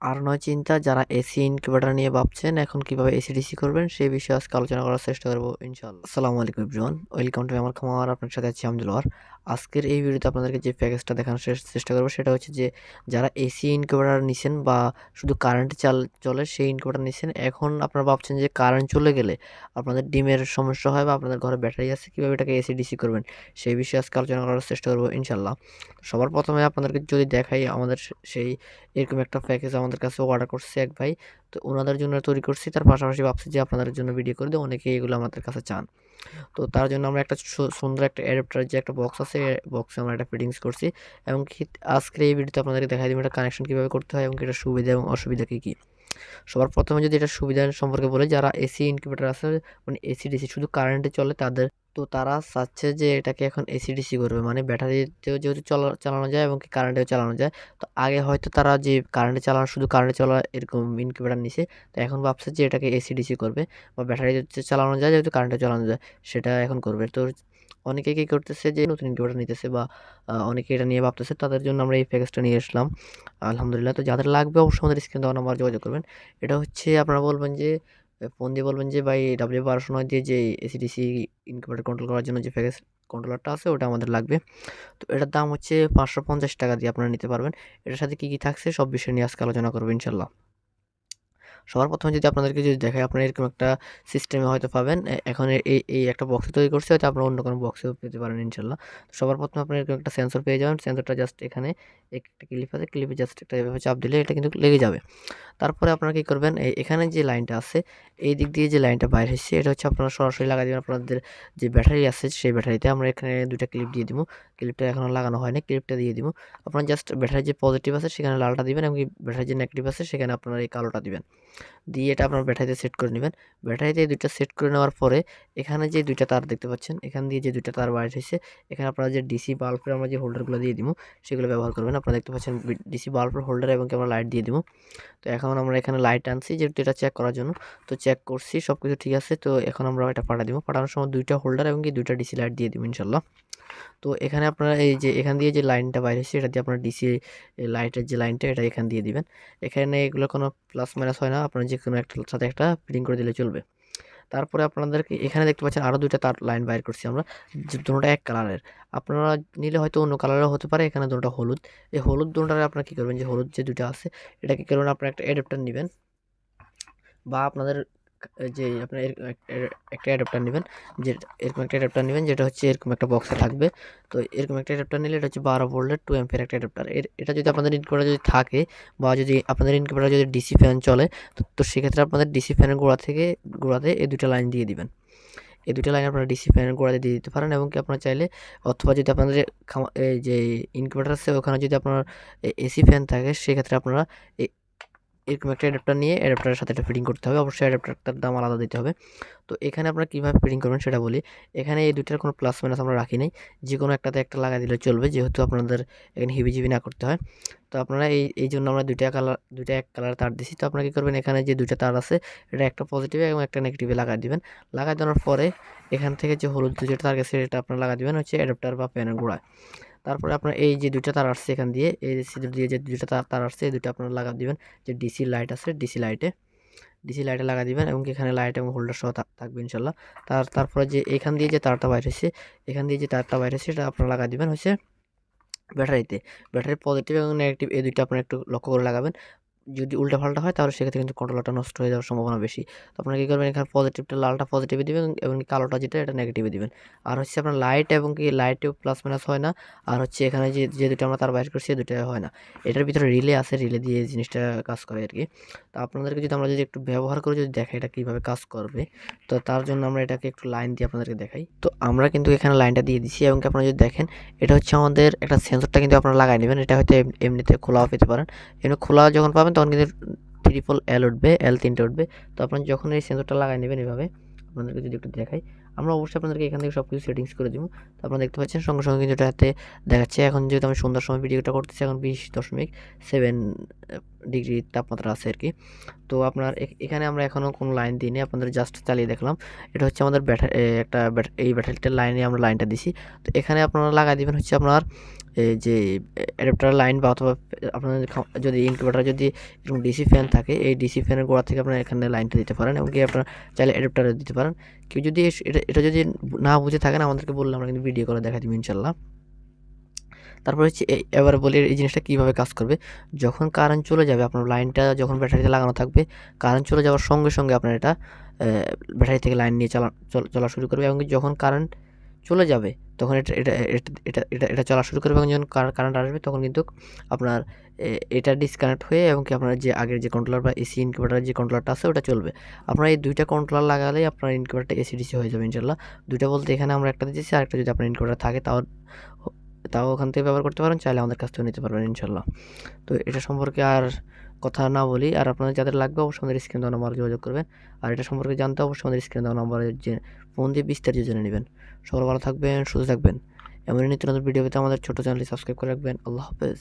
আর নয়, চিন্তা, যারা এসি ইনকিউবেটর নিয়ে ভাবছেন এখন কীভাবে এসি ডিসি করবেন সেই বিষয়ে আজকে আলোচনা করার চেষ্টা করব, ইনশাআল্লাহ। আসসালামু আলাইকুম এভরিওয়ান ওয়েলকাম টু আমার খামার, আপনার সাথে আছি আমদুল্লাহ আজকের এই ভিডিওতে আপনাদেরকে যে প্যাকেজটা দেখানোর চেষ্টা করব, সেটা হচ্ছে যে, যারা এসি ইনকিউবেটর নিছেন বা শুধু কারেন্ট চাল চলে, সেই ইনকিউবেটর নিছেন, এখন আপনারা ভাবছেন যে কারেন্ট চলে গেলে আপনাদের ডিমের সমস্যা হয় বা আপনাদের ঘরে ব্যাটারি আছে, কীভাবে এটাকে এসি ডিসি করবেন, সেই বিষয়ে আজকে আলোচনা করার চেষ্টা করব ইনশাল্লাহ সবার প্রথমে আপনাদেরকে যদি দেখাই আমাদের সেই এরকম একটা প্যাকেজ আমাদের কাছে অর্ডার করছে এক ভাই। তো ওনাদের জন্য তৈরি করছি, তার পাশাপাশি ভাবছি যে আপনাদের জন্য ভিডিও করে দিই, অনেকেই এগুলো আমাদের কাছে চান। তো তার জন্য আমরা একটা সুন্দর একটা অ্যাডাপ্টার যে একটা বক্স আছে বক্সে আমরা একটা ফিটিংস করছি। এবং কি আজকের এই ভিডিওতে আপনাদেরকে দেখাই দিব এটা কানেকশন কীভাবে করতে হয় এবং এটা সুবিধা এবং অসুবিধা কী কী। সবার প্রথমে যদি এটা সুবিধা সম্পর্কে বলে, যারা এসি ইনকিউবেটার আছে মানে এসি ডিসি শুধু কারেন্টে চলে, তাদের তো তারা চাচ্ছে যে এটাকে এখন এসি ডিসি করবে। মানে ব্যাটারিতেও যেহেতু চলা, চালানো যায় এবং কি কারেন্টেও চালানো যায়, তো আগে হয়তো তারা যে কারেন্টে চালানো, শুধু কারেন্টে চলা এরকম ইনকিউবেটার নিছে, তো এখন ভাবছে যে এটাকে এসি ডিসি করবে বা ব্যাটারিতে চালানো যায়, যেহেতু কারেন্টে চালানো যায়, সেটা এখন করবে। তো অনেকে কী করতেছে যে নতুন ইনকিউবেটার নিতেছে বা অনেকে এটা নিয়ে ভাবতেছে, তাদের জন্য আমরা এই প্যাকেজটা নিয়ে আসলাম। আলহামদুলিল্লাহ, তো যাদের লাগবে অবশ্যই আমাদের স্ক্রিন দেওয়া নাম্বার যোগাযোগ করবেন। এটা হচ্ছে আপনারা বলবেন যে ফোন দিয়ে বলবেন যে, ভাই ডাব্লিউ বারোশো নয় দিয়ে যে এসিডিসি ইনকিউবেটার কন্ট্রোল করার জন্য যে প্যাকেজ কন্ট্রোলারটা আছে, ওটা আমাদের লাগবে। তো এটার দাম হচ্ছে পাঁচশো পঞ্চাশ টাকা দিয়ে আপনারা নিতে পারবেন। এটার সাথে কী কী থাকছে সব বিষয় নিয়ে আজকে আলোচনা করব ইনশাল্লাহ। সবার প্রথমে যদি আপনাদেরকে যদি দেখায় আপনারা এরকম একটা সিস্টেমে হয়তো পাবেন। এখন এই এই একটা বক্স তৈরি করছে, হয়তো আপনারা অন্য কোনো বক্সেও পেতে পারেন ইনশাল্লাহ। সবার প্রথমে আপনার এরকম একটা সেন্সর পেয়ে যাবেন। সেন্সরটা জাস্ট এখানে একটা ক্লিপ আছে ক্লিপে জাস্ট একটা এভাবে চাপ দিলে এটা কিন্তু লেগে যাবে। তারপরে আপনারা কী করবেন এই এখানে যে লাইনটা আছে, এই দিক দিয়ে যে লাইনটা বাইরে হচ্ছে এটা হচ্ছে আপনারা সরাসরি লাগা দেবেন। আপনাদের যে ব্যাটারি আছে, সেই ব্যাটারিতে আমরা এখানে দুইটা ক্লিপ দিয়ে দিব। ক্লিপটা এখনও লাগানো হয়নি ক্লিপটা দিয়ে দিব। আপনারা জাস্ট ব্যাটারি যে পজিটিভ আছে, সেখানে লালটা দিবেন এবং ব্যাটারি যে নেগেটিভ আছে, সেখানে আপনারা এই কালোটা দিবেন। দিয়ে এটা আপনার ব্যাটারিতে সেট করে নেবেন। ব্যাটারিতে দুইটা সেট করে নেওয়ার পরে এখানে যে দুইটা তার দেখতে পাচ্ছেন, এখান দিয়ে যে দুইটা তার বাইর হয়েছে, এখানে আপনারা যে ডিসি বাল্বের আমরা যে হোল্ডারগুলো দিয়ে দিব, সেগুলো ব্যবহার করবেন। আপনারা দেখতে পাচ্ছেন ডিসি বাল্বের হোল্ডার এবং আমরা লাইট দিয়ে দিব। তো এখন আমরা এখানে লাইট আনছি, যেহেতু এটা চেক করার জন্য। তো চেক করছি সব কিছু ঠিক আছে। তো এখন আমরা এটা পাঠা দিব। পাঠানোর সময় দুইটা হোল্ডার এবং কি দুইটা ডিসি লাইট দিয়ে দিব ইনশাল্লাহ তো এখানে আপনারা এই যে, এখান দিয়ে যে লাইনটা বাইরে হচ্ছে এটা দিয়ে আপনার ডিসি লাইটের যে লাইনটা, এটা এখান দিয়ে দিবেন। এখানে এগুলো কোনো প্লাস মাইনাস হয় না, আপনার যে কোনো একটা সাথে একটা ফিটিং করে দিলে চলবে। তারপরে আপনাদেরকে এখানে দেখতে পাচ্ছেন আরও দুইটা তার লাইন বাইর করছি আমরা দুটোটা এক কালারের আপনারা নিলে হয়তো অন্য কালারেরও হতে পারে, এখানে দুটো হলুদ। এই হলুদ দুটোটা আপনারা কী করবেন? যে হলুদ যে দুটো আছে এটা কী করবেন আপনারা একটা অ্যাডাপ্টার নেবেন বা আপনাদের যে আপনার একটা অ্যাডাপ্টার নেবেন, যে এরকম একটা অ্যাডাপ্টার নেবেন, যেটা হচ্ছে এরকম একটা বক্সে থাকবে। তো এরকম একটা অ্যাডাপ্টার নিলে এটা হচ্ছে বারো ভোল্টের টু এম্পের একটা অ্যাডাপ্টার এর, এটা যদি আপনাদের ইনকিউবেটার যদি থাকে বা যদি আপনাদের ইনকিউবেটার যদি ডিসি ফ্যান চলে, তো সেক্ষেত্রে আপনাদের ডিসি ফ্যানের গোড়া থেকে, গোড়াতে এই দুটো লাইন দিয়ে দিবেন। এই দুটো লাইন আপনারা ডিসি ফ্যানের গোড়াতে দিয়ে দিতে পারেন, এবং কি আপনারা চাইলে অথবা যদি আপনাদের যে ইনকিউবেটার আছে, ওখানে যদি আপনার এসি ফ্যান থাকে, সেক্ষেত্রে আপনারা এরকম একটা অ্যাডাপ্টার নিয়ে অ্যাডাপ্টারের সাথে এটা ফিটিং করতে হবে। অবশ্যই অ্যাডাপ্টারটার দাম আলাদা দিতে হবে। তো এখানে আপনারা কীভাবে ফিটিং করবেন সেটা বলি। এখানে এই দুইটার কোনো প্লাস মাইনাস আমরা রাখি নাই। যে কোনো একটাতে একটা লাগাই দিলে চলবে, যেহেতু আপনাদের এখানে হিবিজিবি না করতে হয়। তো আপনারা এই এই জন্য আমরা দুইটা কালার দুইটা এক কালার তার দিছি। তো আপনারা কী করবেন? এখানে যে দুইটা তার আছে, এটা একটা পজিটিভে এবং একটা নেগেটিভে লাগাই দিবেন। লাগাই দেওয়ার পরে এখান থেকে যে হলুদ যেটা তার গেছে এটা আপনারা লাগাই দিবেন। হচ্ছে অ্যাডাপ্টার বা প্যানের গোড়ায়। তারপরে আপনার এই যে দুইটা তার আসছে এখান দিয়ে, এই যে সিঁদুর দিয়ে যে দুইটা তার তার আসছে, এই দুটো আপনার লাগা দিবেন। যে ডিসি লাইট আছে ডিসি লাইটে ডিসি লাইটে লাগা দিবেন এবং এখানে লাইট এবং হোল্ডার সহ থাকবে ইনশাল্লাহ। তার, তারপরে যে এখান দিয়ে যে তারটা বাইর হয়েছে, এখান দিয়ে যে তারটা বাইরে হয়েছে, সেটা আপনারা লাগা দিবেন হচ্ছে ব্যাটারিতে। ব্যাটারি পজিটিভ এবং নেগেটিভ এই দুইটা আপনারা একটু লক্ষ্য করে লাগাবেন। যদি উল্টাপাল্টা হয়, তাহলে সেক্ষেত্রে কিন্তু কন্ট্রোলারটা নষ্ট হয়ে যাওয়ার সম্ভাবনা বেশি। তো আপনারা কী করবেন? এখানে পজিটিভটা লালটা পজিটিভে দেবেন এবং কালোটা যেটা, এটা নেগেটিভে দিবেন। আর হচ্ছে আপনার লাইট এবং কি লাইটেও প্লাস মাইনাস হয় না। আর হচ্ছে এখানে যে যে দুটো আমরা তার বাইর করছি সে দুটো হয় না। এটার ভিতরে রিলে আছে রিলে দিয়ে জিনিসটা কাজ করে আর কি। তো আপনাদেরকে যদি আমরা যদি একটু ব্যবহার করে যদি দেখাই এটা কীভাবে কাজ করবে, তো তার জন্য আমরা এটাকে একটু লাইন দিয়ে আপনাদেরকে দেখাই। তো আমরা কিন্তু এখানে লাইনটা দিয়ে দিচ্ছি এবং আপনারা যদি দেখেন, এটা হচ্ছে আমাদের একটা সেন্সরটা কিন্তু আপনারা লাগাই নেবেন। এটা হয়তো এমনিতে খোলাও পেতে পারেন। এমনি খোলা যখন পাবেন তখন কিন্তু ট্রিপল এল উঠবে এল তিনটে উঠবে। তো আপনারা যখন এই সেন্সরটা লাগাই নেবেন এভাবে, আপনাদেরকে যদি একটু দেখাই, আমরা অবশ্যই আপনাদেরকে এখান থেকে সব কিছু সেটিংস করে দিব। তো আপনারা দেখতে পাচ্ছেন সঙ্গে সঙ্গে কিন্তু এটাতে দেখাচ্ছে। এখন যেহেতু আমি সন্ধ্যার সময় ভিডিওটা করতেছি, এখন বিশ দশমিক সেভেন ডিগ্রি তাপমাত্রা আছে আর কি তো আপনার এখানে আমরা এখনও কোনো লাইন দিইনি, আপনাদের জাস্ট চালিয়ে দেখলাম। এটা হচ্ছে আমাদের ব্যাটারি একটা এই ব্যাটারিটার লাইনে আমরা লাইনটা দিছি। তো এখানে আপনারা লাগাই দিবেন হচ্ছে আপনার যে অ্যাডাপ্টার লাইন বা অথবা আপনাদের খা- যদি ইনকিউবেটার, যদি এরকম ডিসি ফ্যান থাকে, এই ডিসি ফ্যানের গোড়া থেকে আপনারা এখানে লাইনটা দিতে পারেন এবং কি আপনারা চাইলে অ্যাডাপ্টারে দিতে পারেন। কেউ যদি এটা এটা যদি না বুঝে থাকেন, আমাদেরকে বললে আমরা কিন্তু ভিডিও করে দেখা দিব ইনশাল্লাহ। তারপর হচ্ছে এবারে বলি এই জিনিসটা কীভাবে কাজ করবে। যখন কারেন্ট চলে যাবে, আপনার লাইনটা যখন ব্যাটারিতে লাগানো থাকবে কারেন্ট চলে যাওয়ার সঙ্গে সঙ্গে আপনার এটা ব্যাটারি থেকে লাইন নিয়ে চলা, চল- শুরু করবে এবং যখন কারেন্ট চলে যাবে, তখন এটা এটা এটা এটা এটা চলা শুরু করবে এবং যখন কারেন্ট আসবে, তখন কিন্তু আপনার এটা ডিসকানেক্ট হয়ে এবং কি আপনার যে আগের যে কন্ট্রোলার বা এসি ইনকিউবেটার যে কন্ট্রোলারটা আছে, ওটা চলবে। আপনার এই দুইটা কন্ট্রোলার লাগালেই আপনার ইনকিউবেটারটা এসি ডিসি হয়ে যাবে ইনশাল্লাহ দুইটা বলতে এখানে আমরা একটা দিচ্ছি আর একটা যদি আপনার ইনকিউবেটার থাকে, তাও তাও ওখান থেকে ব্যবহার করতে পারেন, চাইলে আমাদের কাছ থেকে নিতে পারবেন ইনশাল্লাহ তো এটা সম্পর্কে আর কথা না বলি, আর আপনাদের যাদের লাগবে অবশ্যই আমাদের স্ক্রিন দেওয়া নাম্বার যোগাযোগ করবেন। আর এটা সম্পর্কে জানতে অবশ্যই আমাদের স্ক্রিন দেওয়া নাম্বারে যে ফোন দিয়ে বিস্তারিত জেনে নেবেন। সবার ভালো থাকবেন, সুস্থ থাকবেন। এমনই নিত্য নতুন ভিডিও পেতে আমাদের ছোটো চ্যানেলটি সাবস্ক্রাইব করে রাখবেন। আল্লাহ হাফেজ।